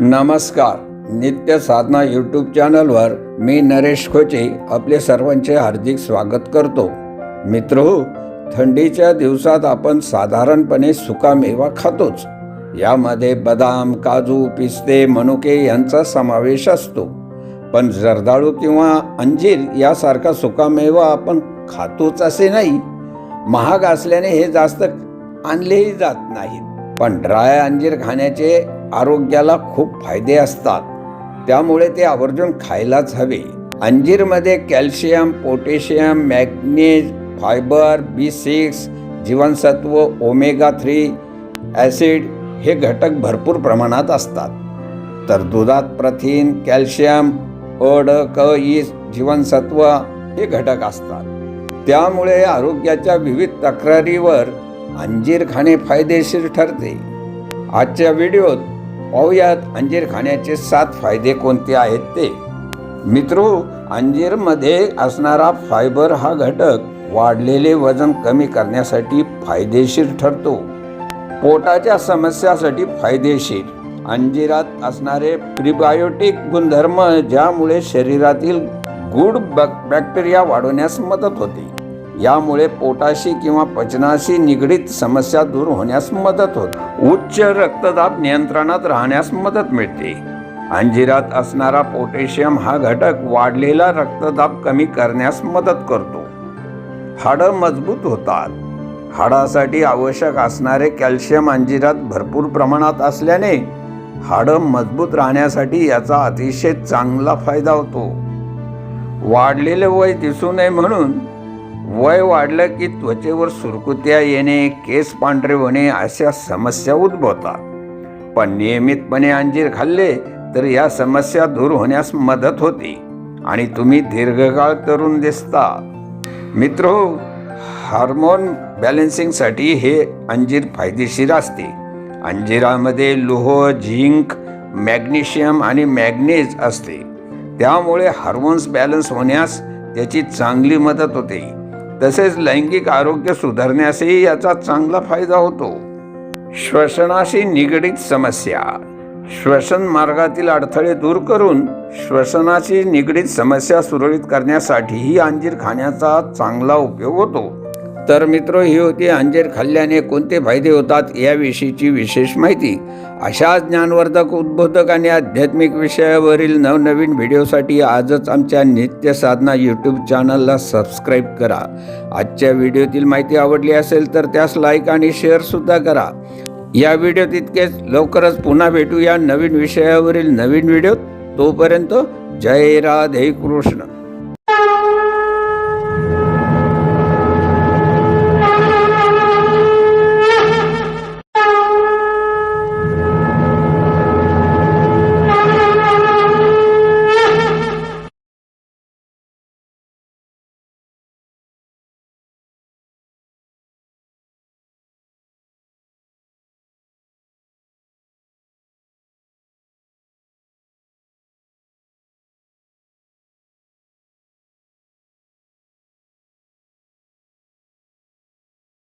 नमस्कार. नित्य साधना यूट्यूब चॅनलवर मी नरेश खोचे आपले सर्वांचे हार्दिक स्वागत करतो. मित्र थंडीच्या दिवसात आपण साधारणपणे सुकामेवा खातोच. यामध्ये बदाम काजू पिस्ते मनुके यांचा समावेश असतो. पण जर्दाळू किंवा अंजीर यासारखा सुकामेवा आपण खातोच असे नाही. महाग असल्याने हे जास्त आणलेही जात नाहीत. पण ड्राय अंजीर खाण्याचे आरोग्याला खूप फायदे असतात. त्यामुळे ते आवर्जून खायलाच हवे. अंजीरमध्ये calcium potassium magnesium fibre B six जीवनसत्व ओमेगा थ्री ॲसिड हे घटक भरपूर प्रमाणात असतात. तर दुधात प्रथिन कॅल्शियम अड क ई जीवनसत्व हे घटक असतात. त्यामुळे आरोग्याच्या विविध तक्रारीवर अंजीर खाणे फायदेशीर ठरते. आजच्या व्हिडिओत पाहूयात अंजीर खाण्याचे सात फायदे कोणते आहेत ते. मित्रो अंजीरमध्ये असणारा फायबर हा घटक वाढलेले वजन कमी करण्यासाठी फायदेशीर ठरतो. पोटाच्या समस्यासाठी फायदेशीर. अंजिरात असणारे प्रिबायोटिक गुणधर्म ज्यामुळे शरीरातील गुड बॅक- बॅक्टेरिया वाढवण्यास मदत होते. यामुळे पोटाशी किंवा पचनाशी निगडीत समस्या दूर होण्यास मदत होते. उच्च रक्तदाब नियंत्रणात राहण्यास मदत मिळते. अंजिरात असणारा पोटॅशियम हा घटक वाढलेला रक्तदाब कमी करण्यास मदत करतो. हाडं मजबूत होतात. हाडासाठी आवश्यक असणारे कॅल्शियम अंजिरात भरपूर प्रमाणात असल्याने हाडं मजबूत राहण्यासाठी याचा अतिशय चांगला फायदा होतो. वाढलेले वय दिसू नये म्हणून वय वाढलं की त्वचेवर सुरकुत्या येणे केस पांढरे होणे अशा समस्या उद्भवतात. पण नियमितपणे अंजीर खाल्ले तर या समस्या दूर होण्यास मदत होते आणि तुम्ही दीर्घकाळ तरुण दिसता. मित्र हो, हार्मोन बॅलन्सिंगसाठी हे अंजीर फायदेशीर असते. अंजिरामध्ये लोह झिंक मॅग्नेशियम आणि मॅग्नेज असते. त्यामुळे हार्मोन्स बॅलन्स होण्यास त्याची चांगली मदत होते. तसेच लैंगिक आरोग्य सुधारण्यासही याचा चांगला फायदा होतो. श्वसनाशी निगडीत समस्या. श्वसन मार्गातील अडथळे दूर करून श्वसनाशी निगडीत समस्या सुरळीत करण्यासाठीही अंजीर खाण्याचा चांगला उपयोग होतो. तर मित्र ही होती अंजीर खाल्ल्याने कोणते फायदे होतात याविषयीची विशेष माहिती. अशा ज्ञानवर्धक उद्बोधक आणि आध्यात्मिक विषयावरील नवनवीन व्हिडिओसाठी आजच आमच्या नित्य साधना यूट्यूब चॅनलला सबस्क्राईब करा. आजच्या व्हिडिओतील माहिती आवडली असेल तर त्यास लाईक आणि शेअरसुद्धा करा. या व्हिडिओ तितकेच लवकरच पुन्हा भेटू या नवीन विषयावरील नवीन व्हिडिओ तोपर्यंत जय राधे कृष्ण.